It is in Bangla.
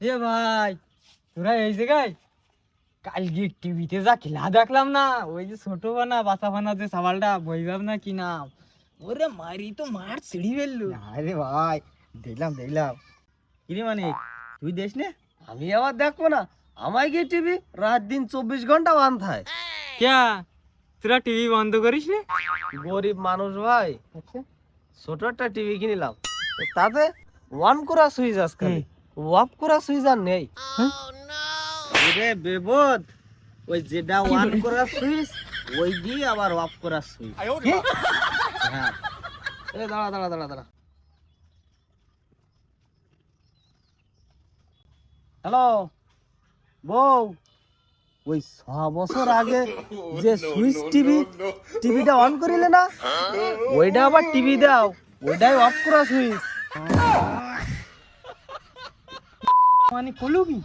এ ভাই তোরা এই জায়গায় কালকে টিভিতে যা খেলা দেখলাম না ওই যে ছোট বানা বাসা বানা যে সাবালটা বইলাম না কি নাম? ওরে মারি তো মার ছিড়ি ফেলল। আরে ভাই দেখলাম দেখলাম। কিরে মানে তুই দেখ নে? আমি আবার দেখব না। আমায় কি টিভি রাত দিন চব্বিশ ঘণ্টা বান থাকে ক্যা? তোরা টিভি বন্ধ করিস নে? গরিব মানুষ ভাই। আচ্ছা। ছোট একটা টিভি কিনলাম। তাতে ওয়ান করা সুইচ আজকাল। ওয়াপ করা সুইচ আর নেই রে বেবদ ওই যেটা ওয়ান করা সুইচ ওই দিয়ে আবার অফ করা সুইচ। হ্যাঁ। এ দাঁড়া দাঁড়া দাঁড়া দাঁড়া। হ্যালো? বউ ওই ছ বছর আগে যে সুইচ টিভি টিভিটা অন করিলে না ওইটা আবার টিভি দাও ওইটাই অফ করা সুইচ। মানে কলুমি।